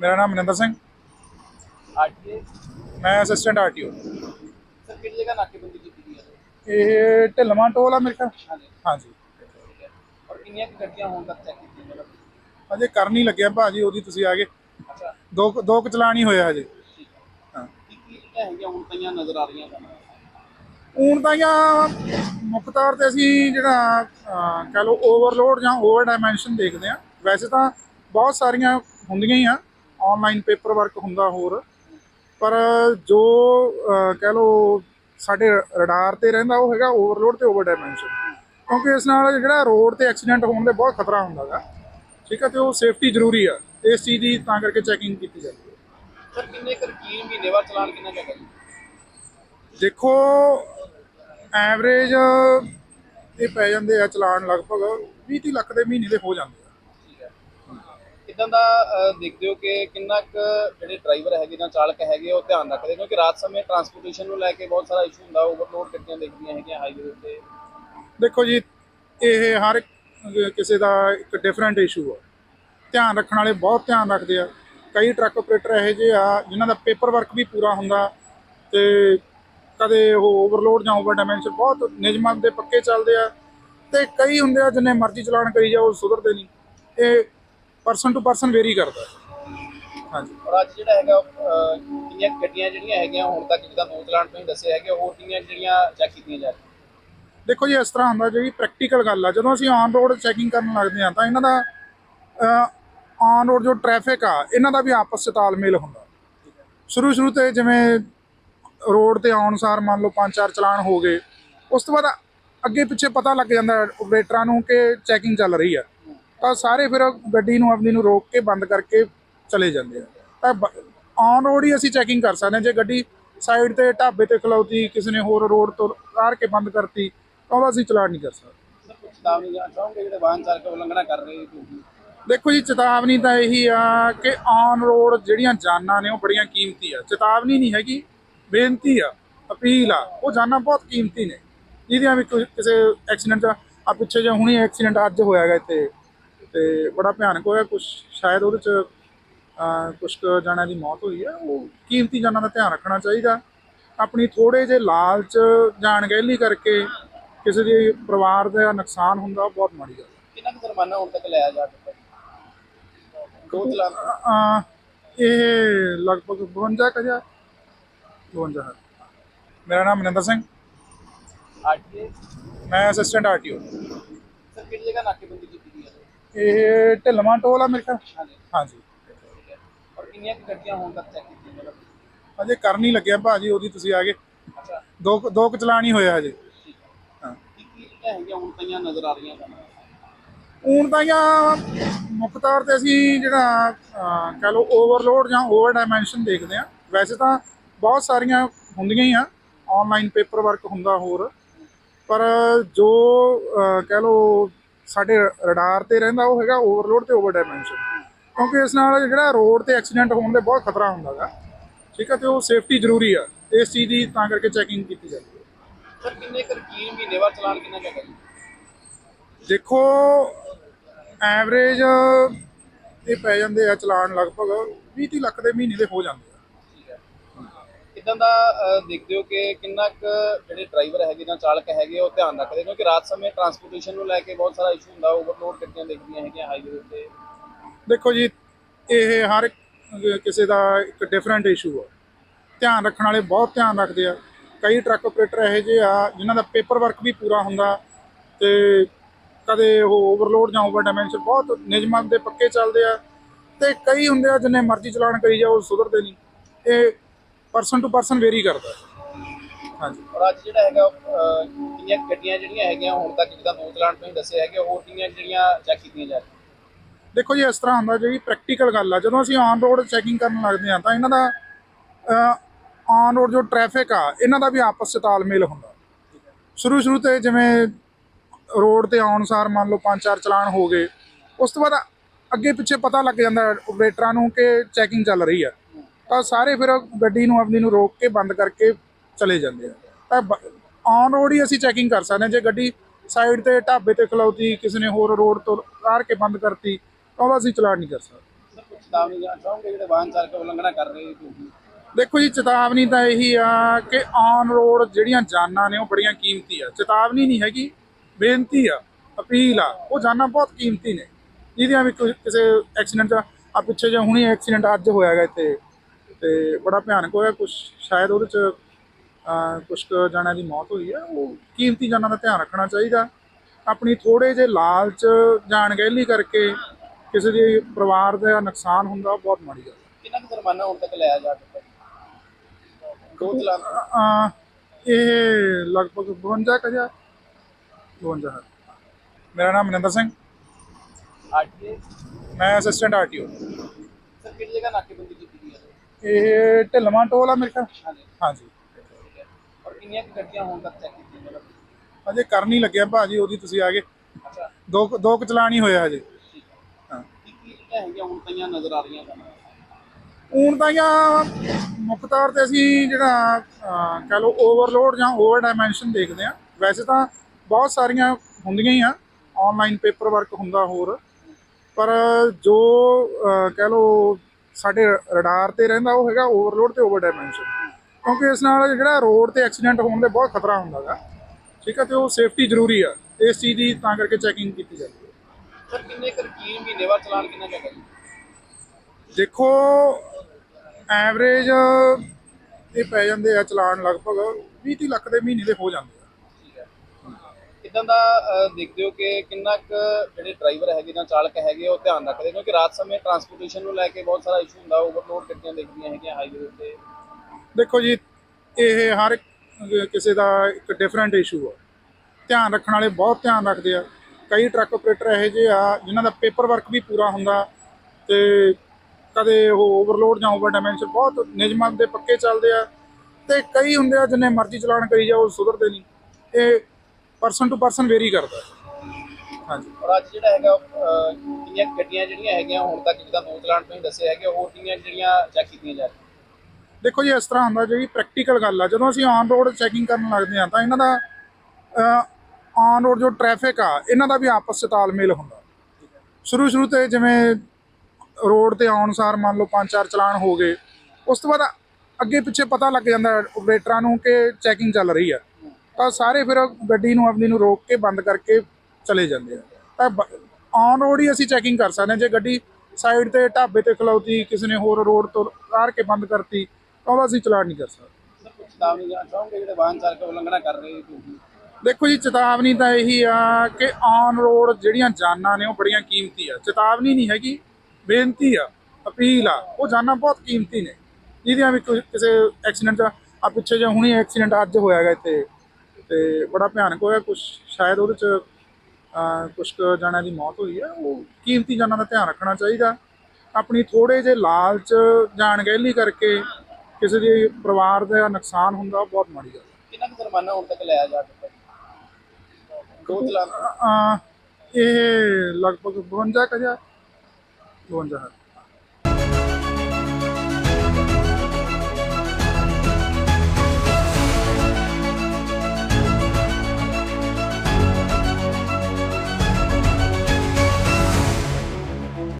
ਮੇਰਾ ਨਾਮ ਮਨਿੰਦਰ ਸਿੰਘ। ਆਰਟੀਏ ਮੈਂ ਅਸਿਸਟੈਂਟ ਆਰਟੀਓ। ਸਰ ਕਿਹੜੀ ਜਗ੍ਹਾ ਨਾਕੇਬੰਦੀ ਕੀਤੀ ਗਈ ਹੈ? ਇਹ ਢਿੱਲਵਾਂ ਟੋਲ ਆ ਮੇਰੇ ਖਿਆਲ। ਹਾਂਜੀ। ਔਰ ਕਿੰਨੀਆਂ ਕੁ ਗੱਡੀਆਂ ਹੁਣ ਤੱਕ ਚੈੱਕ ਕੀਤੀਆਂ ਨੇ? ਅਜੇ ਕਰਨ ਹੀ ਲੱਗਿਆ ਭਾਜੀ ਉਹਦੀ ਤੁਸੀਂ ਆ ਗਏ। ਦੋ ਦੋ ਕੁ ਚਲਾਨ ਹੀ ਹੋਇਆ ਹਜੇ ਠੀਕ ਹੈ। ਕੀ ਕੀ ਹੈਗੀਆਂ ਹੁਣ ਪਈਆਂ ਨਜ਼ਰ ਆ ਰਹੀਆਂ ਤੁਹਾਨੂੰ ਹੁਣ ਤਾਂ ਜਾਂ ਮੁੱਖ ਤੌਰ ਤੇ ਅਸੀਂ ਜਿਹੜਾ ਕਹਿ ਲਓ ਓਵਰਲੋਡ ਜਾਂ ਓਵਰ ਡਾਈਮੈਂਸ਼ਨ ਦੇਖਦੇ ਆ ਵੈਸੇ ਤਾਂ ਬਹੁਤ ਸਾਰੀਆਂ ਹੁੰਦੀਆਂ ਹੀ ਆ। ਆਨਲਾਈਨ ਪੇਪਰ ਵਰਕ ਹੁੰਦਾ ਹੋਰ। ਪਰ ਜੋ ਕਹਿ ਲਓ ਸਾਡੇ ਰਡਾਰ ਤੇ ਰਹਿੰਦਾ ਉਹ ਹੈਗਾ ਓਵਰਲੋਡ ਤੇ ਓਵਰ ਡਾਈਮੈਂਸ਼ਨ ਕਿਉਂਕਿ ਇਸ ਨਾਲ ਜਿਹੜਾ ਰੋਡ ਤੇ ਐਕਸੀਡੈਂਟ ਹੋਣ ਦੇ ਬਹੁਤ ਖਤਰਾ ਹੁੰਦਾ ਗਾ। ਠੀਕ ਹੈ ਤੇ ਉਹ ਸੇਫਟੀ ਜ਼ਰੂਰੀ ਆ। ਇਸ ਚੀਜ਼ ਦੀ ਤਾਂ ਕਰਕੇ ਚੈਕਿੰਗ ਕੀਤੀ ਜਾਂਦੀ ਹੈ ਸਰ ਕਿੰਨੇ ਕੁ ਰਕੀਨ ਮਹੀਨੇ ਬਾਅਦ ਚਲਾਨ ਕਿੰਨਾ ਜੀ ਦੇਖੋ ਐਵਰੇਜ ਇਹ ਪੈ ਜਾਂਦੇ ਆ ਚਲਾਨ ਲਗਭਗ 20 ਲੱਖ ਦੇ ਮਹੀਨੇ ਦੇ ਹੋ ਜਾਂਦੇ ਕਿਦਾਂ ਦਾ ਦੇਖਦੇ ਹੋ ਕਿ ਕਿੰਨਾ ਕੁ ਜਿਹੜੇ ਡਰਾਈਵਰ ਹੈਗੇ ਜਾਂ ਚਾਲਕ ਹੈਗੇ ਉਹ ਧਿਆਨ ਰੱਖਦੇ ਕਿਉਂਕਿ ਰਾਤ ਸਮੇਂ ਟਰਾਂਸਪੋਰਟੇਸ਼ਨ ਨੂੰ ਲੈ ਕੇ ਬਹੁਤ ਸਾਰਾ ਇਸ਼ੂ ਹੁੰਦਾ ਓਵਰਲੋਡ ਗੱਡੀਆਂ ਦੇਖਦੀਆਂ ਹੈਗੀਆਂ ਹਾਈਵੇ ਉੱਤੇ। ਦੇਖੋ ਜੀ, ਇਹ ਹਰ ਇੱਕ ਕਿਸੇ ਦਾ ਇੱਕ ਡਿਫਰੈਂਟ ਇਸ਼ੂ ਆ। ਧਿਆਨ ਰੱਖਣ ਵਾਲੇ ਬਹੁਤ ਧਿਆਨ ਰੱਖਦੇ ਆ। ਕਈ ਟਰੱਕ ਆਪਰੇਟਰ ਇਹੋ ਜਿਹੇ ਆ, ਜਿਨ੍ਹਾਂ ਦਾ ਪੇਪਰ ਵਰਕ ਵੀ ਪੂਰਾ ਹੁੰਦਾ ਤੇ ਕਦੇ ਉਹ ਓਵਰਲੋਡ ਜਾਂ ਓਵਰ ਡਾਈਮੈਂਸ਼ਨ ਬਹੁਤ ਨਿਯਮਾਂ ਦੇ ਪੱਕੇ ਚੱਲਦੇ ਆ ਤੇ ਕਈ ਹੁੰਦੇ ਆ, ਜਿੰਨੇ ਮਰਜ਼ੀ ਚਲਾਨ ਕਰੀ ਜਾਓ, ਸੁਧਰਦੇ ਨਹੀਂ। ਇਹ ਪਰਸਨ ਟੂ ਪਰਸਨ ਵੇਰੀ ਕਰਦਾ ਹਾਂਜੀ। ਔਰ ਅੱਜ ਜਿਹੜਾ ਹੈਗਾ ਅਹ, ਕਿੰਨੀਆਂ ਕੁ ਗੱਡੀਆਂ ਜਿਹੜੀਆਂ ਹੈਗੀਆਂ ਹੁਣ ਤੱਕ ਜਿੱਦਾਂ ਦੋ ਚਲਾਨ ਤੁਸੀਂ ਦੱਸੇ ਹੈਗੇ ਹੋਰ ਕਿੰਨੀਆਂ ਜਿਹੜੀਆਂ ਚੈੱਕ ਕੀਤੀਆਂ ਜਾ ਰਹੀਆਂ? ਦੇਖੋ ਜੀ ਇਸ ਤਰ੍ਹਾਂ ਹੁੰਦਾ ਜਿਹੜੀ ਪ੍ਰੈਕਟੀਕਲ ਗੱਲ ਆ ਜਦੋਂ ਅਸੀਂ ਔਨ ਰੋਡ ਚੈਕਿੰਗ ਕਰਨ ਲੱਗਦੇ ਆ ਤਾਂ ਇਹਨਾਂ ਦਾ ਔਨ ਰੋਡ ਜੋ ਟ੍ਰੈਫਿਕ ਆ ਇਹਨਾਂ ਦਾ ਵੀ ਆਪਸ 'ਚ ਤਾਲਮੇਲ ਹੁੰਦਾ। ਸ਼ੁਰੂ ਸ਼ੁਰੂ ਤੇ ਜਿਵੇਂ ਰੋਡ ਤੇ ਆਉਣ ਸਾਰ ਮੰਨ ਲਓ ਪੰਜ ਚਾਰ ਚਲਾਨ ਹੋ ਗਏ ਉਸ ਤੋਂ ਬਾਅਦ ਅੱਗੇ ਪਿੱਛੇ ਪਤਾ ਲੱਗ ਜਾਂਦਾ ਆਪਰੇਟਰਾਂ ਨੂੰ ਕਿ ਚੈਕਿੰਗ ਚੱਲ ਰਹੀ ਆ। ਤਾਂ ਸਾਰੇ ਫਿਰ ਗੱਡੀ ਨੂੰ ਆਪਣੀ ਨੂੰ ਰੋਕ ਕੇ ਬੰਦ ਕਰਕੇ ਚਲੇ ਜਾਂਦੇ ਆ। ਤਾਂ ਔਨ ਰੋਡ ਹੀ ਅਸੀਂ ਚੈਕਿੰਗ ਕਰ ਸਕਦੇ ਹਾਂ। ਜੇ ਗੱਡੀ ਸਾਈਡ ਤੇ ਢਾਬੇ ਤੇ ਖਲੋਤੀ ਕਿਸੇ ਨੇ ਹੋਰ ਰੋਡ ਤੋਂ ਉਤਾਰ ਕੇ ਬੰਦ ਕਰਤੀ ਤਾਂ ਉਹਦਾ ਅਸੀਂ ਚਲਾਨ ਨਹੀਂ ਕਰ ਸਕਦੇ। ਕਰ ਦੇਖੋ ਜੀ ਚੇਤਾਵਨੀ ਤਾਂ ਇਹੀ ਆ ਕਿ ਔਨ ਰੋਡ ਜਿਹੜੀਆਂ ਜਾਨਾਂ ਨੇ ਉਹ ਬੜੀਆਂ ਕੀਮਤੀ ਆ। ਚੇਤਾਵਨੀ ਨਹੀਂ ਹੈਗੀ ਬੇਨਤੀ ਆ ਅਪੀਲ ਆ ਉਹ ਜਾਨਾਂ ਬਹੁਤ ਕੀਮਤੀ ਨੇ। ਜਿਹਦੀਆਂ ਵੀ ਕਿਸੇ ਐਕਸੀਡੈਂਟ ਆ ਪਿੱਛੇ ਜੇ ਹੁਣੀ ਐਕਸੀਡੈਂਟ ਅੱਜ ਹੋਇਆ ਹੈਗਾ ਇੱਥੇ। ਤੇ ਬੜਾ ਭਿਆਨਕ ਹੋਇਆ। ਕੁਝ ਸ਼ਾਇਦ ਉਹਦੇ ਚ ਕੁਝ ਜਾਨਾਂ ਦੀ ਮੌਤ ਹੋਈ ਆ। ਉਹ ਕੀਮਤੀ ਜਾਨਾਂ ਦਾ ਧਿਆਨ ਰੱਖਣਾ ਚਾਹੀਦਾ। ਆਪਣੀ ਥੋੜੇ ਜੇ ਲਾਲਚ ਜਾਂ ਅਣਗਹਿਲੀ ਕਰਕੇ ਕਿਸੇ ਦੇ ਪਰਿਵਾਰ ਦਾ ਨੁਕਸਾਨ ਹੁੰਦਾ ਬਹੁਤ ਮਾੜੀ ਗੱਲ। ਕਿੰਨਾ ਕੁ ਜੁਰਮਾਨਾ ਹੁਣ ਤੱਕ ਲਿਆ ਜਾ ਚੁੱਕਾ ਹੈ? ਦੋ ਚਲਾਨ ਇਹ ਲਗਭਗ 52 ਕਜਾ 52 ਹੈ ਮੇਰਾ ਨਾਮ ਮਨਿੰਦਰ ਸਿੰਘ। ਆਰਟੀਏ ਮੈਂ ਅਸਿਸਟੈਂਟ ਆਰਟੀਓ। ਸਰ ਕਿਹੜੀ ਜਗ੍ਹਾ ਨਾਕੇਬੰਦੀ ਕੀਤੀ? ਹੈ ਇਹ ਢਿੱਲਵਾਂ ਟੋਲ ਆ ਮੇਰੇ ਖਿਆਲ? ਹਾਂਜੀ। ਔਰ ਕਿੰਨੀਆਂ ਕੁ ਗੱਡੀਆਂ ਹੁਣ ਤੱਕ ਚੈੱਕ ਨੇ ਅਜੇ ਕਰਨ ਹੀ ਲੱਗਿਆ ਭਾਜੀ ਉਹਦੀ ਤੁਸੀਂ ਆ ਗਏ ਅੱਛਾ। ਦੋ ਦੋ ਕੁ ਚਲਾਨ ਹੀ ਹੋਇਆ ਹਜੇ। ਹੈ। ਕੀ ਕੀ ਚੀਜ਼ਾਂ ਹੈਗੀਆਂ ਹੁਣ ਪਈਆਂ ਨਜ਼ਰ ਆ ਰਹੀਆਂ ਤੁਹਾਨੂੰ? ਹੁਣ ਤਾਂ ਜਾਂ ਮੁੱਖ ਤੌਰ ਤੇ ਅਸੀਂ ਜਿਹੜਾ ਕਹਿ ਲਓ ਓਵਰਲੋਡ ਜਾਂ ਓਵਰ ਡਾਈਮੈਂਸ਼ਨ ਦੇਖਦੇ ਆ ਵੈਸੇ ਤਾਂ ਬਹੁਤ ਸਾਰੀਆਂ ਹੁੰਦੀਆਂ ਹੀ ਆ। ਆਨਲਾਈਨ ਪੇਪਰ ਵਰਕ ਹੁੰਦਾ ਹੋਰ। ਪਰ ਜੋ ਕਹਿ ਲਓ ਸਾਡੇ ਰਡਾਰ ਤੇ ਰਹਿੰਦਾ ਉਹ ਹੈਗਾ ਓਵਰਲੋਡ ਤੇ ਓਵਰ ਡਾਈਮੈਂਸ਼ਨ ਕਿਉਂਕਿ ਇਸ ਨਾਲ ਜਿਹੜਾ ਰੋਡ ਤੇ ਐਕਸੀਡੈਂਟ ਹੋਣ ਦੇ ਬਹੁਤ ਖਤਰਾ ਹੁੰਦਾ ਗਾ। ਠੀਕ ਹੈ ਤੇ ਉਹ ਸੇਫਟੀ ਜ਼ਰੂਰੀ ਆ। ਇਸ ਚੀਜ਼ ਦੀ ਤਾਂ ਕਰਕੇ ਚੈਕਿੰਗ ਕੀਤੀ ਜਾਂਦੀ ਹੈ ਸਰ ਕਿੰਨੇ ਕੁ ਰਕੀਨ ਮਹੀਨੇ ਬਾਅਦ ਚਲਾਨ ਕਿੰਨਾ ਜੀ? ਦੇਖੋ ਐਵਰੇਜ ਇਹ ਪੈ ਜਾਂਦੇ ਆ ਚਲਾਨ ਲਗਭਗ 20 ਲੱਖ ਦੇ ਮਹੀਨੇ ਦੇ ਹੋ ਜਾਂਦੇ ਕਿਦਾਂ ਦਾ ਦੇਖਦੇ ਹੋ ਕਿ ਕਿੰਨਾ ਕੁ ਜਿਹੜੇ ਡਰਾਈਵਰ ਹੈਗੇ ਜਾਂ ਚਾਲਕ ਹੈਗੇ ਉਹ ਧਿਆਨ ਰੱਖਦੇ ਕਿਉਂਕਿ ਰਾਤ ਸਮੇਂ ਟਰਾਂਸਪੋਰਟੇਸ਼ਨ ਨੂੰ ਲੈ ਕੇ ਬਹੁਤ ਸਾਰਾ ਇਸ਼ੂ ਹੁੰਦਾ ਓਵਰਲੋਡ ਗੱਡੀਆਂ ਦੇਖਦੀਆਂ ਹੈਗੀਆਂ ਹਾਈਵੇ ਉੱਤੇ। ਦੇਖੋ ਜੀ, ਇਹ ਹਰ ਇੱਕ ਕਿਸੇ ਦਾ ਇੱਕ ਡਿਫਰੈਂਟ ਇਸ਼ੂ ਆ। ਧਿਆਨ ਰੱਖਣ ਵਾਲੇ ਬਹੁਤ ਧਿਆਨ ਰੱਖਦੇ ਆ। ਕਈ ਟਰੱਕ ਆਪਰੇਟਰ ਇਹੋ ਜਿਹੇ ਆ, ਜਿਨ੍ਹਾਂ ਦਾ ਪੇਪਰ ਵਰਕ ਵੀ ਪੂਰਾ ਹੁੰਦਾ ਤੇ ਕਦੇ ਉਹ ਓਵਰਲੋਡ ਜਾਂ ਓਵਰ ਡਾਈਮੈਂਸ਼ਨ ਬਹੁਤ ਨਿਯਮਾਂ ਦੇ ਪੱਕੇ ਚੱਲਦੇ ਆ ਤੇ ਕਈ ਹੁੰਦੇ ਆ, ਜਿੰਨੇ ਮਰਜ਼ੀ ਚਲਾਨ ਕਰੀ ਜਾਓ, ਸੁਧਰਦੇ ਨਹੀਂ। ਇਹ ਪਰਸਨ ਟੂ ਪਰਸਨ ਵੇਰੀ ਕਰਦਾ ਹਾਂਜੀ। ਔਰ ਅੱਜ ਜਿਹੜਾ ਹੈਗਾ ਅਹ, ਕਿੰਨੀਆਂ ਕੁ ਗੱਡੀਆਂ ਜਿਹੜੀਆਂ ਹੈਗੀਆਂ ਹੁਣ ਤੱਕ ਜਿੱਦਾਂ ਦੋ ਚਲਾਨ ਤੁਸੀਂ ਦੱਸੇ ਹੈਗੇ ਹੋਰ ਕਿੰਨੀਆਂ ਜਿਹੜੀਆਂ ਚੈੱਕ ਕੀਤੀਆਂ ਜਾ ਰਹੀਆਂ? ਦੇਖੋ ਜੀ ਇਸ ਤਰ੍ਹਾਂ ਹੁੰਦਾ ਜਿਹੜੀ ਪ੍ਰੈਕਟੀਕਲ ਗੱਲ ਆ ਜਦੋਂ ਅਸੀਂ ਔਨ ਰੋਡ ਚੈਕਿੰਗ ਕਰਨ ਲੱਗਦੇ ਆ ਤਾਂ ਇਹਨਾਂ ਦਾ ਔਨ ਰੋਡ ਜੋ ਟ੍ਰੈਫਿਕ ਆ ਇਹਨਾਂ ਦਾ ਵੀ ਆਪਸ 'ਚ ਤਾਲਮੇਲ ਹੁੰਦਾ। ਸ਼ੁਰੂ ਸ਼ੁਰੂ ਤੇ ਜਿਵੇਂ ਰੋਡ ਤੇ ਆਉਣ ਸਾਰ ਮੰਨ ਲਓ ਪੰਜ ਚਾਰ ਚਲਾਨ ਹੋ ਗਏ ਉਸ ਤੋਂ ਬਾਅਦ ਅੱਗੇ ਪਿੱਛੇ ਪਤਾ ਲੱਗ ਜਾਂਦਾ ਆਪਰੇਟਰਾਂ ਨੂੰ ਕਿ ਚੈਕਿੰਗ ਚੱਲ ਰਹੀ ਆ। ਤਾਂ ਸਾਰੇ ਫਿਰ ਗੱਡੀ ਨੂੰ ਆਪਣੀ ਨੂੰ ਰੋਕ ਕੇ ਬੰਦ ਕਰਕੇ ਚਲੇ ਜਾਂਦੇ ਆ। ਤਾਂ ਔਨ ਰੋਡ ਹੀ ਅਸੀਂ ਚੈਕਿੰਗ ਕਰ ਸਕਦੇ ਹਾਂ। ਜੇ ਗੱਡੀ ਸਾਈਡ ਤੇ ਢਾਬੇ ਤੇ ਖਲੋਤੀ ਕਿਸੇ ਨੇ ਹੋਰ ਰੋਡ ਤੋਂ ਉਤਾਰ ਕੇ ਬੰਦ ਕਰਤੀ ਤਾਂ ਉਹਦਾ ਅਸੀਂ ਚਲਾਨ ਨਹੀਂ ਕਰ ਸਕਦੇ। ਚੇਤਾਵਨੀ ਦੇਣਾ ਚਾਹੋਗੇ ਜਿਹੜੇ ਵਾਹਨ ਚਾਲਕ ਉਲੰਘਣਾ ਕਰ ਰਹੇ ਦੇਖੋ ਜੀ ਚੇਤਾਵਨੀ ਤਾਂ ਇਹੀ ਆ ਕਿ ਔਨ ਰੋਡ ਜਿਹੜੀਆਂ ਜਾਨਾਂ ਨੇ ਉਹ ਬੜੀਆਂ ਕੀਮਤੀ ਆ। ਚੇਤਾਵਨੀ ਨਹੀਂ ਹੈਗੀ ਬੇਨਤੀ ਆ ਅਪੀਲ ਆ ਉਹ ਜਾਨਾਂ ਬਹੁਤ ਕੀਮਤੀ ਨੇ। ਜਿਹਦੀਆਂ ਵੀ ਕਿਸੇ ਐਕਸੀਡੈਂਟ ਆ ਪਿੱਛੇ ਜੇ ਹੁਣੀ ਐਕਸੀਡੈਂਟ ਅੱਜ ਹੋਇਆ ਹੈਗਾ ਇੱਥੇ। ਤੇ ਬੜਾ ਭਿਆਨਕ ਹੋਇਆ। ਕੁਝ ਸ਼ਾਇਦ ਉਹਦੇ ਚ ਕੁਝ ਜਾਨਾਂ ਦੀ ਮੌਤ ਹੋਈ ਆ। ਉਹ ਕੀਮਤੀ ਜਾਨਾਂ ਦਾ ਧਿਆਨ ਰੱਖਣਾ ਚਾਹੀਦਾ। ਆਪਣੀ ਥੋੜੇ ਜੇ ਲਾਲਚ ਜਾਣ ਗਹਿਲੀ ਕਰਕੇ ਕਿਸੇ ਦੇ ਪਰਿਵਾਰ ਦਾ ਨੁਕਸਾਨ ਹੁੰਦਾ ਬਹੁਤ ਮਾੜੀ ਗੱਲ। ਕਿੰਨਾ ਕੁ ਜੁਰਮਾਨਾ ਹੁਣ ਤੱਕ ਲਿਆ ਜਾ ਚੁੱਕਾ ਹੈ ਦੋ ਇਹ ਲਗਭਗ 52 ਕਜਾ 52 ਹੈ ਮੇਰਾ ਨਾਮ ਮਨਿੰਦਰ ਸਿੰਘ। ਆਰਟੀਏ ਮੈਂ ਅਸਿਸਟੈਂਟ ਆਰਟੀਓ। ਸਰ ਕਿਹੜੀ ਜਗ੍ਹਾ ਨਾਕੇਬੰਦੀ ਕੀਤੀ? ਹੈ ਇਹ ਢਿਲਵਾਂ ਟੋਲ ਆ ਮੇਰੇ ਖਿਆਲ। ਹਾਂਜੀ। ਔਰ ਕਿੰਨੀਆਂ ਕੁ ਗੱਡੀਆਂ ਹੁਣ ਤੱਕ ਚੈੱਕ ਕੀਤੀਆਂ ਮਤਲਬ ਅਜੇ ਕਰਨ ਹੀ ਲੱਗਿਆ ਭਾਜੀ ਉਹਦੀ ਤੁਸੀਂ ਆ ਗਏ ਅੱਛਾ। ਦੋ ਕੁ- ਦੋ ਕੁ ਚਲਾਨ ਹੀ ਹੋਇਆ ਹਾਂ। ਕੀ ਕੀ ਚੀਜ਼ਾਂ ਹੈਗੀਆਂ ਹੁਣ ਪਈਆਂ ਨਜ਼ਰ ਆ ਰਹੀਆਂ ਤੁਹਾਨੂੰ? ਹੁਣ ਤਾਂ ਜਾਂ ਮੁੱਖ ਤੌਰ ਤੇ ਅਸੀਂ ਜਿਹੜਾ ਅਹ, ਕਹਿ ਲਓ ਓਵਰਲੋਡ ਜਾਂ ਓਵਰ ਡਾਈਮੈਂਸ਼ਨ ਦੇਖਦੇ ਆ ਵੈਸੇ ਤਾਂ ਬਹੁਤ ਸਾਰੀਆਂ ਹੁੰਦੀਆਂ ਹੀ ਆ। ਆਨਲਾਈਨ ਪੇਪਰ ਵਰਕ ਹੁੰਦਾ ਹੋਰ। ਪਰ ਜੋ ਅਹ, ਕਹਿ ਲਓ ਸਾਡੇ ਰਡਾਰ ਤੇ ਰਹਿੰਦਾ ਉਹ ਹੈਗਾ ਓਵਰਲੋਡ ਤੇ ਓਵਰ ਡਾਈਮੈਂਸ਼ਨ ਕਿਉਂਕਿ ਇਸ ਨਾਲ ਜਿਹੜਾ ਰੋਡ ਤੇ ਐਕਸੀਡੈਂਟ ਹੋਣ ਦੇ ਬਹੁਤ ਖਤਰਾ ਹੁੰਦਾ ਗਾ ਠੀਕ ਹੈ ਤੇ ਉਹ ਸੇਫਟੀ ਜ਼ਰੂਰੀ ਆ। ਇਸ ਚੀਜ਼ ਦੀ ਤਾਂ ਕਰਕੇ ਚੈਕਿੰਗ ਕੀਤੀ ਜਾਂਦੀ ਹੈ। ਸਰ ਕਿੰਨੇ ਕੁ ਰਕੀਮ ਮਹੀਨੇਵਾਰ ਚਲਾਨ ਕਿੰਨਾ ਚਾਹੀਦਾ ਦੇਖੋ ਐਵਰੇਜ ਇਹ ਪੈ ਜਾਂਦੇ ਆ ਚਲਾਨ ਲਗਭਗ 20 30 ਲੱਖ ਦੇ ਮਹੀਨੇ ਦੇ ਹੋ ਜਾਂਦੇ ਕਿਦਾਂ ਦਾ ਦੇਖਦੇ ਹੋ ਕਿ ਕਿੰਨਾ ਕੁ ਜਿਹੜੇ ਡਰਾਈਵਰ ਹੈਗੇ ਜਾਂ ਚਾਲਕ ਹੈਗੇ ਉਹ ਧਿਆਨ ਰੱਖਦੇ? ਕਿਉਂਕਿ ਰਾਤ ਸਮੇਂ ਟਰਾਂਸਪੋਰਟੇਸ਼ਨ ਨੂੰ ਲੈ ਕੇ ਬਹੁਤ ਸਾਰਾ ਇਸ਼ੂ ਹੁੰਦਾ ਓਵਰਲੋਡ ਗੱਡੀਆਂ ਦੇਖਦੀਆਂ ਹੈਗੀਆਂ ਹਾਈਵੇ ਉੱਤੇ। ਦੇਖੋ ਜੀ, ਇਹ ਹਰ ਕਿਸੇ ਦਾ ਇੱਕ ਡਿਫਰੈਂਟ ਇਸ਼ੂ ਆ। ਧਿਆਨ ਰੱਖਣ ਵਾਲੇ ਬਹੁਤ ਧਿਆਨ ਰੱਖਦੇ ਆ। ਕਈ ਟਰੱਕ ਆਪਰੇਟਰ ਇਹੋ ਜਿਹੇ ਆ, ਜਿਨ੍ਹਾਂ ਦਾ ਪੇਪਰ ਵਰਕ ਵੀ ਪੂਰਾ ਹੁੰਦਾ ਤੇ ਕਦੇ ਉਹ ਓਵਰਲੋਡ ਜਾਂ ਓਵਰ ਡਾਈਮੈਂਸ਼ਨ ਬਹੁਤ ਨਿਯਮਾਂ ਦੇ ਪੱਕੇ ਚੱਲਦੇ ਆ ਤੇ ਕਈ ਹੁੰਦੇ ਆ, ਜਿੰਨੇ ਮਰਜ਼ੀ ਚਲਾਨ ਕਰੀ ਜਾਓ, ਸੁਧਰਦੇ ਨਹੀਂ। ਇਹ ਪਰਸਨ ਟੂ ਪਰਸਨ ਵੇਰੀ ਕਰਦਾ ਹਾਂਜੀ। ਔਰ ਅੱਜ ਜਿਹੜਾ ਹੈਗਾ ਅਹ, ਕਿੰਨੀਆਂ ਕੁ ਗੱਡੀਆਂ ਜਿਹੜੀਆਂ ਹੈਗੀਆਂ ਹੁਣ ਤੱਕ ਜਿੱਦਾਂ ਦੋ ਚਲਾਨ ਤੁਸੀਂ ਦੱਸੇ ਹੈਗੇ ਹੋਰ ਕਿੰਨੀਆਂ ਜਿਹੜੀਆਂ ਚੈੱਕ ਕੀਤੀਆਂ ਜਾ ਰਹੀਆਂ? ਦੇਖੋ ਜੀ ਇਸ ਤਰ੍ਹਾਂ ਹੁੰਦਾ ਜਿਹੜੀ ਪ੍ਰੈਕਟੀਕਲ ਗੱਲ ਆ ਜਦੋਂ ਅਸੀਂ ਔਨ ਰੋਡ ਚੈਕਿੰਗ ਕਰਨ ਲੱਗਦੇ ਆ ਤਾਂ ਇਹਨਾਂ ਦਾ ਔਨ ਰੋਡ ਜੋ ਟ੍ਰੈਫਿਕ ਆ ਇਹਨਾਂ ਦਾ ਵੀ ਆਪਸ 'ਚ ਤਾਲਮੇਲ ਹੁੰਦਾ। ਸ਼ੁਰੂ ਸ਼ੁਰੂ ਤੇ ਜਿਵੇਂ ਰੋਡ ਤੇ ਆਉਣ ਸਾਰ ਮੰਨ ਲਓ ਪੰਜ ਚਾਰ ਚਲਾਨ ਹੋ ਗਏ ਉਸ ਤੋਂ ਬਾਅਦ ਅੱਗੇ ਪਿੱਛੇ ਪਤਾ ਲੱਗ ਜਾਂਦਾ ਆਪਰੇਟਰਾਂ ਨੂੰ ਕਿ ਚੈਕਿੰਗ ਚੱਲ ਰਹੀ ਆ। ਤਾਂ ਸਾਰੇ ਫਿਰ ਗੱਡੀ ਨੂੰ, ਆਪਣੀ ਨੂੰ ਰੋਕ ਕੇ ਬੰਦ ਕਰਕੇ ਚਲੇ ਜਾਂਦੇ ਆ। ਤਾਂ ਔਨ ਰੋਡ ਹੀ ਅਸੀਂ ਚੈਕਿੰਗ ਕਰ ਸਕਦੇ ਹਾਂ। ਜੇ ਗੱਡੀ ਸਾਈਡ ਤੇ, ਢਾਬੇ ਤੇ ਖਲੋਤੀ, ਕਿਸੇ ਨੇ ਹੋਰ ਰੋਡ ਤੋਂ ਉਤਾਰ ਕੇ ਬੰਦ ਕਰਤੀ, ਤਾਂ ਉਹਦਾ ਅਸੀਂ ਚਲਾਨ ਨਹੀਂ ਕਰ ਸਕਦੇ। ਚੇਤਾਵਨੀ ਦੇਣਾ ਚਾਹੋਗੇ ਜਿਹੜੇ ਵਾਹਨ ਚਾਲਕ ਉਲੰਘਣਾ ਕਰ ਰਹੇ ਦੇਖੋ ਜੀ, ਚੇਤਾਵਨੀ ਤਾਂ ਇਹੀ ਆ ਕਿ ਔਨ ਰੋਡ ਜਿਹੜੀਆਂ ਜਾਨਾਂ ਨੇ, ਉਹ ਬੜੀਆਂ ਕੀਮਤੀ ਆ। ਚੇਤਾਵਨੀ ਨਹੀਂ ਹੈਗੀ, ਬੇਨਤੀ ਆ, ਅਪੀਲ ਆ, ਉਹ ਜਾਨਾਂ ਬਹੁਤ ਕੀਮਤੀ ਨੇ। ਜਿਹਦੀਆਂ ਵੀ ਕਿਸੇ ਐਕਸੀਡੈਂਟ ਆ ਪਿੱਛੇ ਜੇ ਹੁਣੇ ਐਕਸੀਡੈਂਟ ਅੱਜ ਹੋਇਆ ਹੈਗਾ ਇੱਥੇ। ਤੇ ਬੜਾ ਭਿਆਨਕ ਹੋਇਆ। ਕੁਝ ਸ਼ਾਇਦ ਉਹਦੇ ਚ ਕੁਝ ਜਾਨਾਂ ਦੀ ਮੌਤ ਹੋਈ ਆ। ਉਹ ਕੀਮਤੀ ਜਾਨਾਂ ਦਾ ਧਿਆਨ ਰੱਖਣਾ ਚਾਹੀਦਾ। ਆਪਣੀ ਥੋੜੇ ਜੇ ਲਾਲਚ ਜਾਣ ਗਹਿਲੀ ਕਰਕੇ ਕਿਸੇ ਦੇ ਪਰਿਵਾਰ ਦਾ ਨੁਕਸਾਨ ਹੁੰਦਾ ਬਹੁਤ ਮਾੜੀ ਗੱਲ। ਕਿੰਨਾ ਕੁ ਜੁਰਮਾਨਾ ਹੁਣ ਤੱਕ ਲਿਆ ਜਾ ਚੁੱਕਾ ਹੈ ਦੋ ਅਹ ਇਹ ਲਗਭਗ 52 ਕਜਾ 52 ਹੈ